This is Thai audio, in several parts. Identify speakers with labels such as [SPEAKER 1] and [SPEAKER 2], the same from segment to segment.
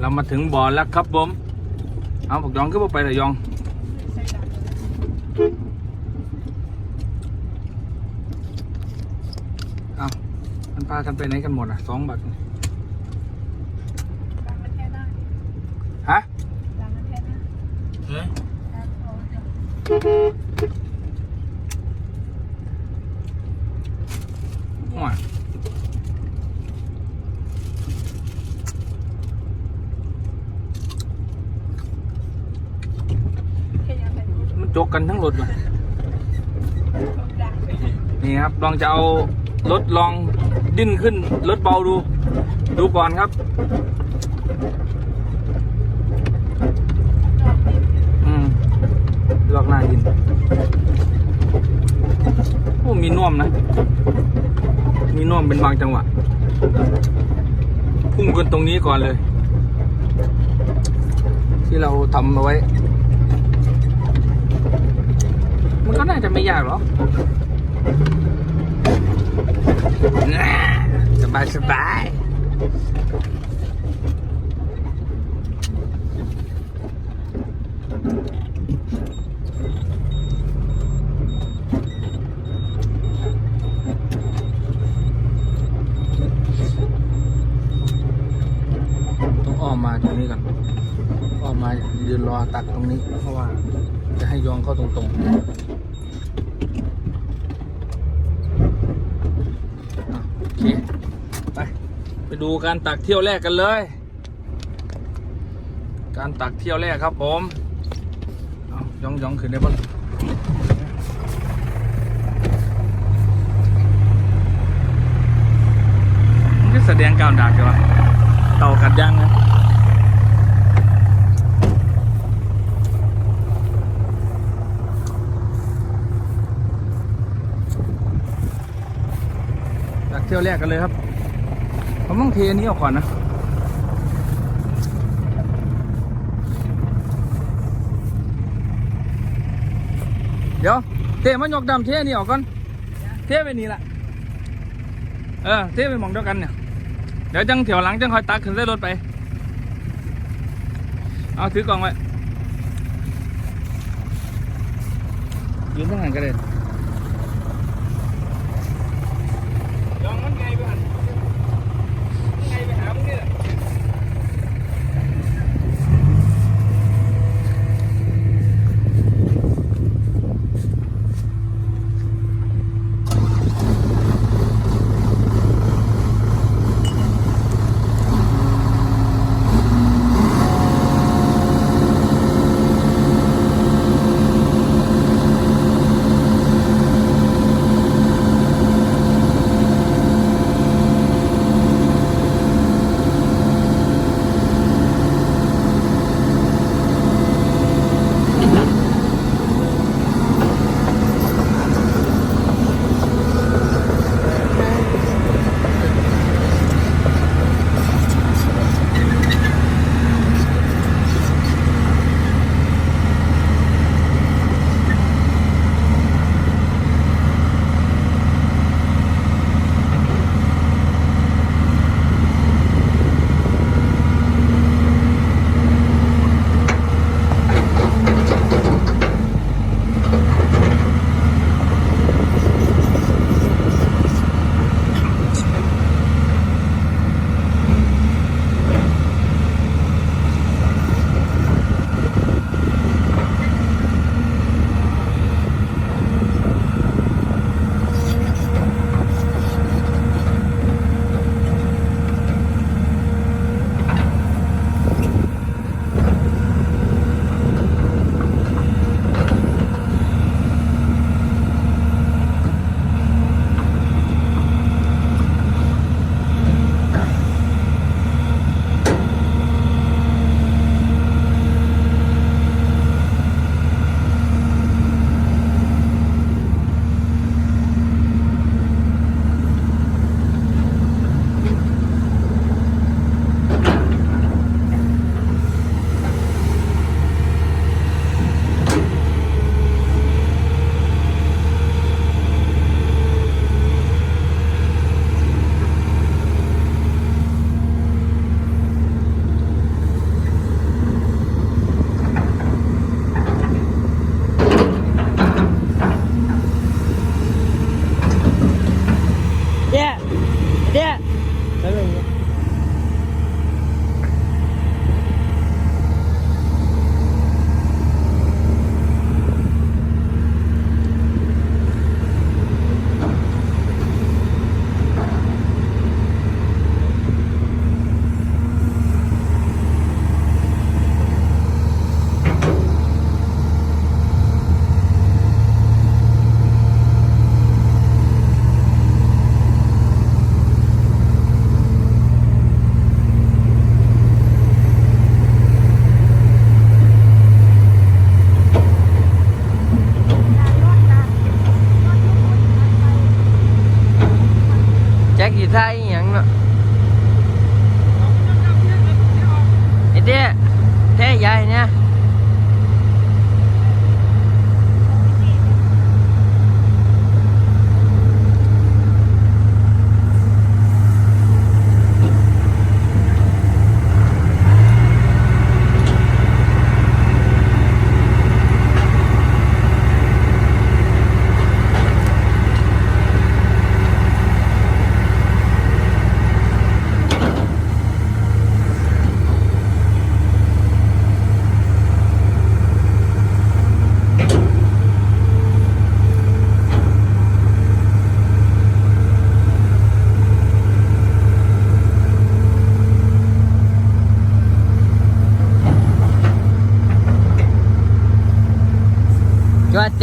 [SPEAKER 1] เรามาถึงบ่อแล้วครับผมเอาผักยองขึ้นไปเลยยองเอามันพากันไปไหนกันหมดอะสองบัตรฮะเฮ้ยว้ามันจกกันทั้งรถเลยนี่ครับ ลองจะเอารถลองดิ้นขึ้นรถเบาดู ดูก่อนครับอืมลอกหน้าดินโอ้มีน่วมนะ มีน่วมเป็นบางจังหวะ พุ่งกันตรงนี้ก่อนเลย ที่เราทำเอาไว้ มันก็น่าจะไม่ยากหรอก สบายสบายต้องอ้อมมาตรงนี้ก่อนอ้อมมายืนรอตักตรงนี้ เพราะว่าจะให้ยองเข้าตรงๆอะโอเค ไป ไป ดูการตักเที่ยวแรกกันเลย การตักเที่ยวแรกครับผมเอายองยองขึ้นได้ปะมันก็แสดงการดักใช่ปะเต่ากัดยางนะจากเที่ยวแรกกันเลยครับ ผมต้องเทอันนี้ออกก่อนนะ เดี๋ยว เทมันยกดำเทอันนี้ออกก่อน เทไปนี่แหละเออ เทไปมองเดียวกันเนี่ย เดี๋ยวจังเถียวหลังจังคอยตักขึ้นใส่รถไป เอาถือกล่องไว้ยืนตั้งหันกันเลย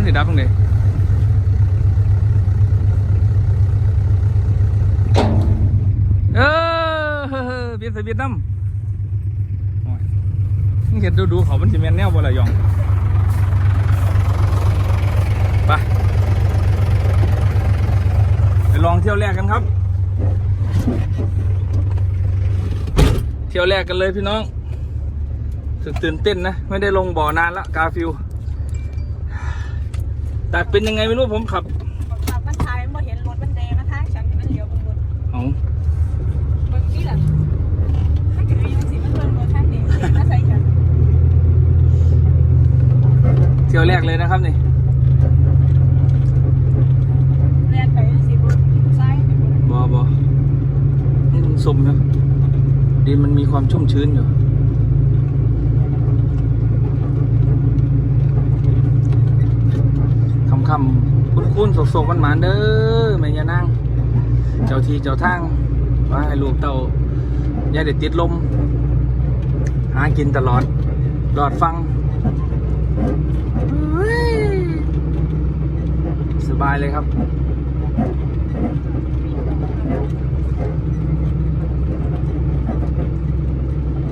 [SPEAKER 1] มัน
[SPEAKER 2] จะดับตร
[SPEAKER 1] งไหนเออเบียดใส่เบียดน้ำมึงเห็นดูดูเขามันจะแมนแนวบ่ละยองไปไปลองเที่ยวแรกกันครับ เที่ยวแรกกันเลยพี่น้องตื่นเต้นนะ ไม่ได้ลงบ่อนานละกาฟิว แต่เป็นยังไงไม่รู้ผมขับ
[SPEAKER 3] บมันทายมันเห็นรถมันแดงนะคะฉั
[SPEAKER 1] นมันเลี้ยวบน
[SPEAKER 3] รถ
[SPEAKER 1] เอา
[SPEAKER 3] บนนี่แหละ
[SPEAKER 1] ให้กระ
[SPEAKER 3] ดิ่งสีมันเบิ่
[SPEAKER 1] รถข้างนี้
[SPEAKER 3] ถ้าใส่กันเที่ยวแรกเลยนะ
[SPEAKER 1] ครับนี่
[SPEAKER 3] แรกไปสีบนซ้ายบ
[SPEAKER 1] อบอนี่มันสมนะดินมันมีความชุ่มชื้นอยู่ำๆคุ้นคุ้นๆสกๆมันหมานๆเด้อแม่ยานั่ง เจ้าทีเจ้าทางว่าให้ลูกเต้าอย่าได้ติดลม หากินตลอดหลอดฟังเฮ้ยสบายเลยครับ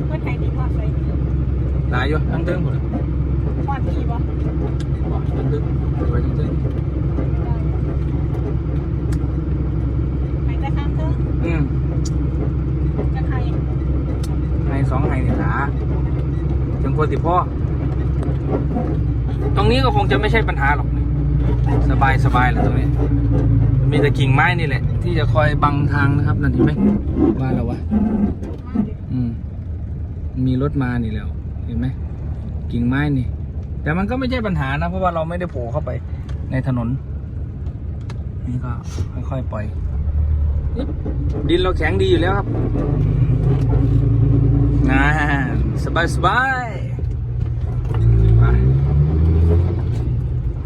[SPEAKER 3] เพื่อไทยดีพอดไป
[SPEAKER 1] หลายอยู่ทั้งเติมหมดเลย
[SPEAKER 3] พอดดีบ่
[SPEAKER 1] บอกทั้งเติมไปทั้งเติม
[SPEAKER 3] ไปแต่ ข้ามเทิง
[SPEAKER 1] อืม
[SPEAKER 3] จะใคร
[SPEAKER 1] ให้สองให้นี่ละถึงคนสิพ่อ ตรงนี้ก็คงจะไม่ใช่ปัญหาหรอกสบายสบายเลยตรงนี้ มีแต่กิ่งไม้นี่แหละ ที่จะคอยบังทางนะครับนั่นเห็นไหมว่าแล้ววะอืม มีรถมานี่แล้ว เห็นไหมกิ่งไม้นี่ แต่มันก็ไม่ใช่ปัญหานะ เพราะว่าเราไม่ได้โผล่เข้าไปในถนน นี่ก็ค่อยๆปล่อยอึ๊บ ดินเราแข็งดีอยู่แล้วครับนะสบายสบาย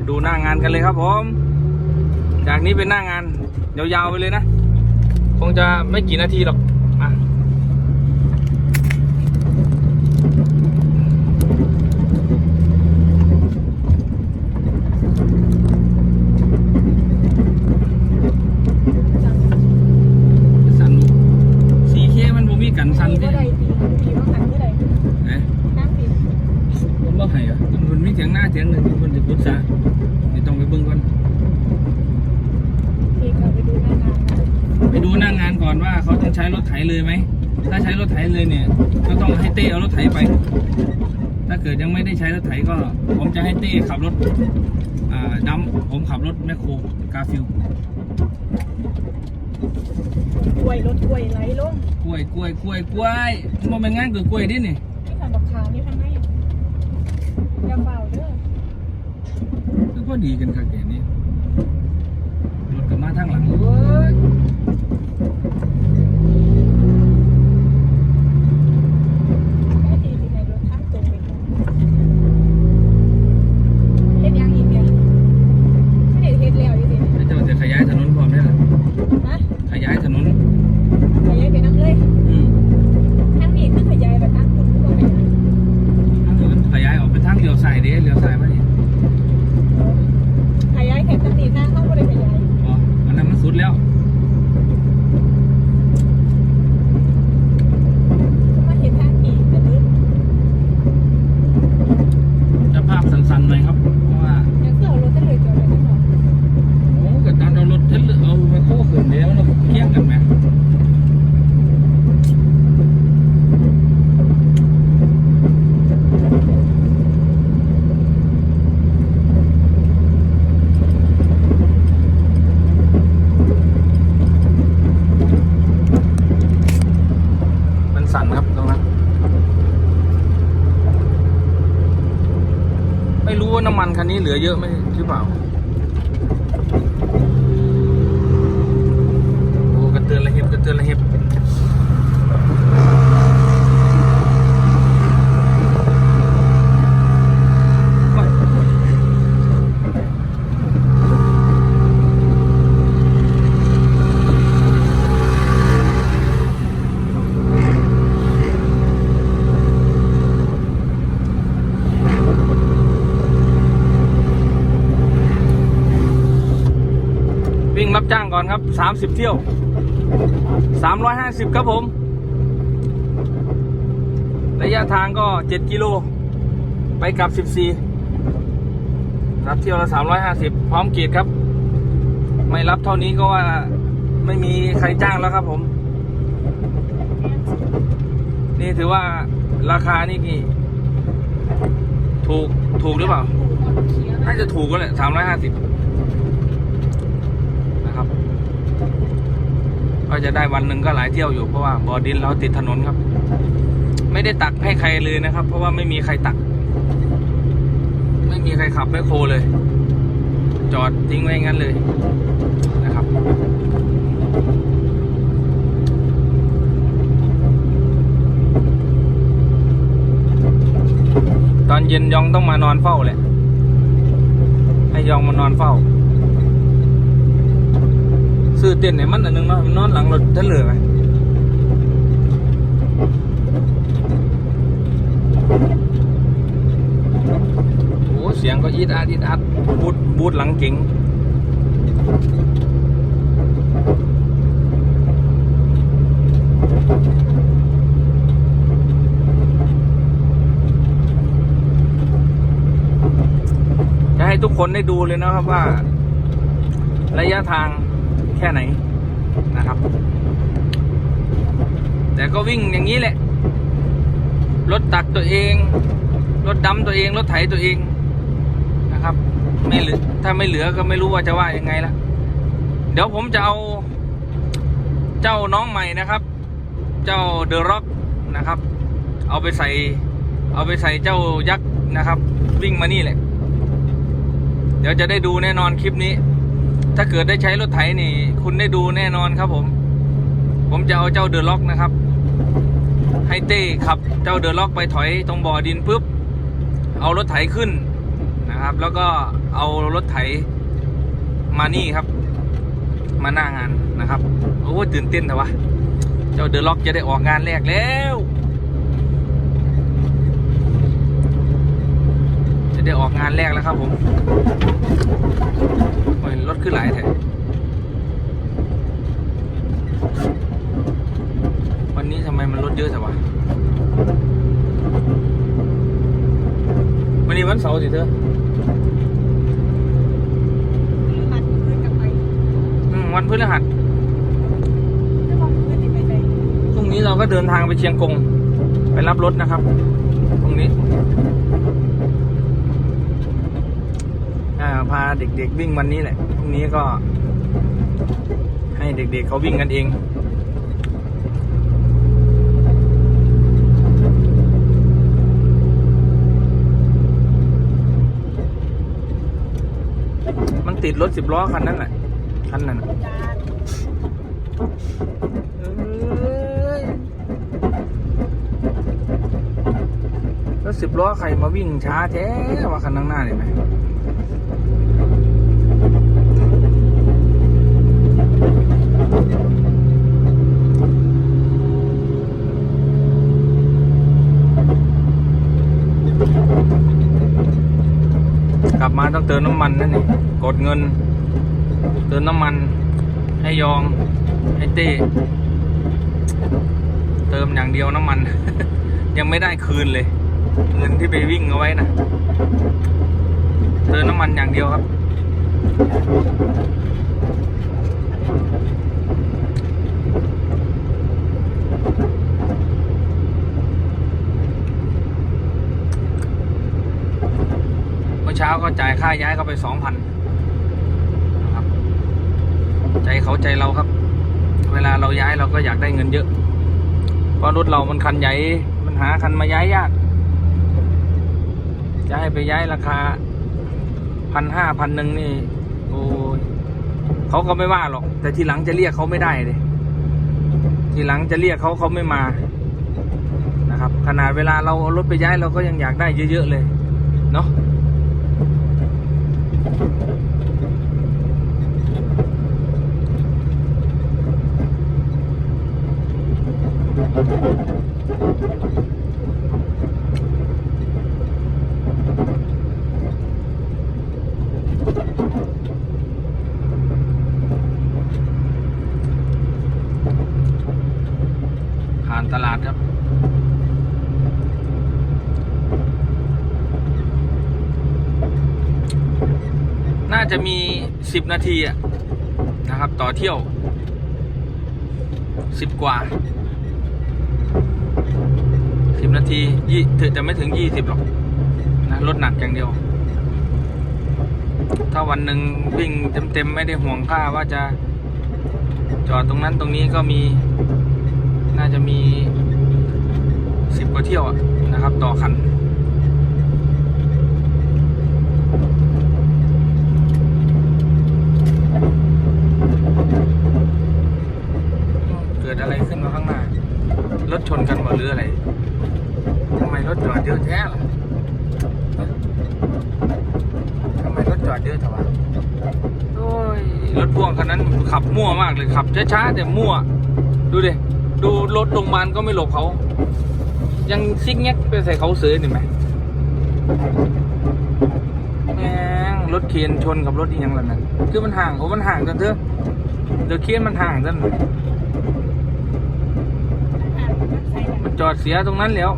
[SPEAKER 1] ดูหน้างานกันเลยครับผม จากนี้เป็นหน้างานยาวๆไปเลยนะ คงจะไม่กี่นาทีหรอกอะ สั่นสีเคมันบ่มีกันสั่น
[SPEAKER 3] ปี
[SPEAKER 1] ที่
[SPEAKER 3] เมื่อใดปีปีต้องหันเมื่อใด
[SPEAKER 1] ไหน
[SPEAKER 3] นั่งปี
[SPEAKER 1] มันบ่ให้เหรอะมันมีเสียงหน้าเสียงหนึ่งที่คนจะปรึกษาเดี๋ยวต้องไปเบิ่งก่อน
[SPEAKER 3] ปีก็ไปดูหน้างานนะ
[SPEAKER 1] ไปดูหน้างานก่อนว่าเขาต้องใช้รถไถเลยไหม ถ้าใช้รถไถเลยเนี่ย ก็ต้องให้เต้เอารถไถไป ถ้าเกิดยังไม่ได้ใช้รถไถก็ ผมจะให้เต้ขับรถอ่าดัมผมขับรถแมคโครกาฟิล
[SPEAKER 3] กล้วยรถกล้วยไหลลง
[SPEAKER 1] กล้วยกล้วยกล้วยกล้วยมันเป็นงานเกิดกล้วยดินี่
[SPEAKER 3] นี่ค่ะบักขาวนี่ทางไหนอย่าเบาเด้อ
[SPEAKER 1] คือพอดีกันครับแกนี่รถกลับมาทางหลังเว้ย
[SPEAKER 3] แค่ทีที่ไหนรถทางตรงไปก่อนเฮ็ดยังอีกเนี่ยไม่ได้เฮ็ดแล้วอยู่ดิ
[SPEAKER 1] แล้วเจ้าจะขยายถนนพร้อมได้หรอ
[SPEAKER 3] ฮะ
[SPEAKER 1] ขยายถนน
[SPEAKER 3] ขยายไปนั่งเลย
[SPEAKER 1] อืม
[SPEAKER 3] ทางนี้คือขยายไปทางคุณก็ไปนะ
[SPEAKER 1] ทางอื่นขยายออกไปทางเลี้ยวซ้ายเด้เลี้ยวซ้ายมาดิ
[SPEAKER 3] ขยายแค่ทางนี้ทางเขาบ่ได้ขยาย
[SPEAKER 1] อ๋ออันนั้นมันสุดแล้ว
[SPEAKER 3] มาเห็นทางอีกแต่ลึก
[SPEAKER 1] จะภาพสั้นๆหน่อยครับ เพราะว่า
[SPEAKER 3] ยังคือเอารถทะเลจอดไว้ข้างนอก
[SPEAKER 1] โอ้เกิดตอนเรารถเทนเลอร์เอาไปโค้ขึ้นเดี๋ยวเราเคียงกันไหมมันสั่นครับตรงนั้น ไม่รู้ว่าน้ำมันคันนี้เห ลือเยอะไหมหรือเปล่า โอ้กระเตือนระเห็บกระเตือนระเห็บโอ้ยวิ่งรับจ้างก่อนครับ 30 เที่ยว 350 ครับผม ระยะทางก็ 7 กิโล ไปกลับ 14 รับเที่ยวละ 350 พร้อมเกียรครับ ไม่รับเท่านี้ก็ว่าไม่มีใครจ้างแล้วครับผม นี่ถือว่าราคานี่กี่ ถูก ถูกหรือเปล่า น่าจะถูกก็แหละ350นะครับ ก็จะได้วันหนึ่งก็หลายเที่ยวอยู่เพราะว่าบ่อดินเราติดถนนครับ ไม่ได้ตักให้ใครเลยนะครับ เพราะว่าไม่มีใครตัก ไม่มีใครขับแมคโครเลย จอดทิ้งไว้งั้นเลยนะครับตอนเย็นยองต้องมานอนเฝ้าแหละ ให้ยองมานอนเฝ้า ซื้อเต้นไหนมันอันหนึงเนาะมันนอนหลังรถทะเลไหมโอ้เสียงก็อีดอาดอีดอาดบูดบูดหลังเก๋งจะให้ทุกคนได้ดูเลยนะครับว่า ระยะทาง ค่ไหนนะครับ แต่ก็วิ่งอย่างนี้แหละ รถตักตัวเอง รถดำตัวเอง รถไถตัวเองนะครับ ไม่เหลือถ้าไม่เหลือก็ไม่รู้ว่าจะว่ายังไงละเดี๋ยวผมจะเอาเจ้าน้องใหม่นะครับ เจ้าเดอะร็อกนะครับ เอาไปใส่ เอาไปใส่เจ้ายักษ์นะครับ วิ่งมานี่แหละ เดี๋ยวจะได้ดูแน่นอนคลิปนี้ ถ้าเกิดได้ใช้รถไถนี่ คุณได้ดูแน่นอนครับผม ผมจะเอาเจ้าเดอะล็อกนะครับ ให้เต้ขับเจ้าเดอะล็อกไปถอยตรงบ่อดินปุ๊บ เอารถไถขึ้นนะครับ แล้วก็เอารถไถมานี่ครับ มาหน้างานนะครับ โอ้ตื่นเต้นแต่วะเจ้าเดอะล็อกจะได้ออกงานแรกแล้ว จะได้ออกงานแรกแล้วครับผมโอ้ยรถขึ้นหลายแถวันนี้ทำไมมันรถเยอะจังวะวันนี้วันเสาร์สิเธอ
[SPEAKER 3] หัดขึ้นกลับไป
[SPEAKER 1] อืมวันพฤหัส
[SPEAKER 3] ไม่มองขึ้นติดไปเลย
[SPEAKER 1] พรุ่งนี้เราก็เดินทางไปเชียงกง ไปรับรถนะครับ ตรงนี้อ่า พาเด็กๆวิ่งวันนี้แหละพรุ่งนี้ก็ ให้เด็กๆเขาวิ่งกันเองมันติดรถสิบล้อคันนั้นแหละคันนั้นแล้วสิบล้อใครมาวิ่งช้าแท้ว่าคันข้างหน้าเนี่ยไหม มาต้องเติมน้ำมันนั่นนี่กดเงิน เติมน้ำมัน ให้ยอง ให้เต้เติมอย่างเดียวน้ำมัน ยังไม่ได้คืนเลย เงินที่ไปวิ่งเอาไว้นะเติมน้ำมันอย่างเดียวครับ เมื่อเช้า ก็จ่ายค่าย้ายเขาไปสองพันนะครับ ใจเขาใจเราครับ เวลาเราย้ายเราก็อยากได้เงินเยอะ เพราะรถเรามันคันใหญ่ มันหาคันมาย้ายยาก จะให้ไปย้ายราคาพันห้าพันหนึ่งนี่ โอ้ยเขาก็ไม่ว่าหรอก แต่ทีหลังจะเรียกเขาไม่ได้เลย ทีหลังจะเรียกเขาเขาไม่มานะครับ ขนาดเวลาเราเอารถไปย้ายเราก็ยังอยากได้เยอะ ๆ เลย เนาะ ผ่านตลาดครับน่าจะมีสิบนาทีอะนะครับ ต่อเที่ยวสิบกว่า นาทียี่ถึงจะไม่ถึงยี่สิบหรอกนะรถหนักอย่างเดียว ถ้าวันหนึ่งวิ่งเต็มๆ ไม่ได้ห่วงค่าว่าจะจอดตรงนั้นตรงนี้ก็มี น่าจะมีสิบกว่าเที่ยวนะครับ ต่อคันเกิดอะไรขึ้นมาข้างหน้ารถชนกันหมดหรืออะไร รถจอดเยอะแท้ล่ะทำไมรถจอดเยอะทวะโอ้ยรถพ่วงคันนั้นขับมั่วมากเลยขับช้าๆแต่มั่ว ดูดิ ดูรถโรงพยาบาลก็ไม่หลบเขา ยังซิกแงกไปใส่เขาเสือนิไหมแงรถเคียนชนกับรถอีกอย่างละนั้นคือมันห่างโอ้มันห่างกันเถอะเดี๋ยวเคียนมันห่างกัน
[SPEAKER 3] มัน
[SPEAKER 1] จอดเสียตรงนั้นแล้ว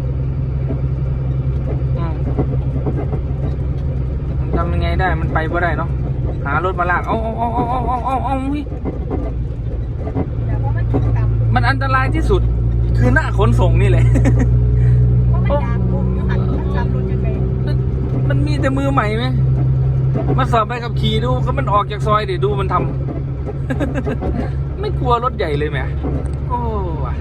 [SPEAKER 1] ยังไงได้มันไปบ่ได้เนาะหารถมาลากเอาเอาเอาเอาเอาเอาเอาเอาวิ
[SPEAKER 3] เดี๋ยวเพราะมันถูกต่ำ
[SPEAKER 1] มันอันตรายที่สุด คือหน้าขนส่งนี่แหละ
[SPEAKER 3] เพราะมันยางบุ้มอยู่หันมันจำรถยังไง
[SPEAKER 1] มันมีแต่มือใหม่ไหมมาสอบไปกับขี่ดูก็มันออกจากซอยดิดูมันทำไม่กลัวรถใหญ่เลยไหมโอ้ว่ะ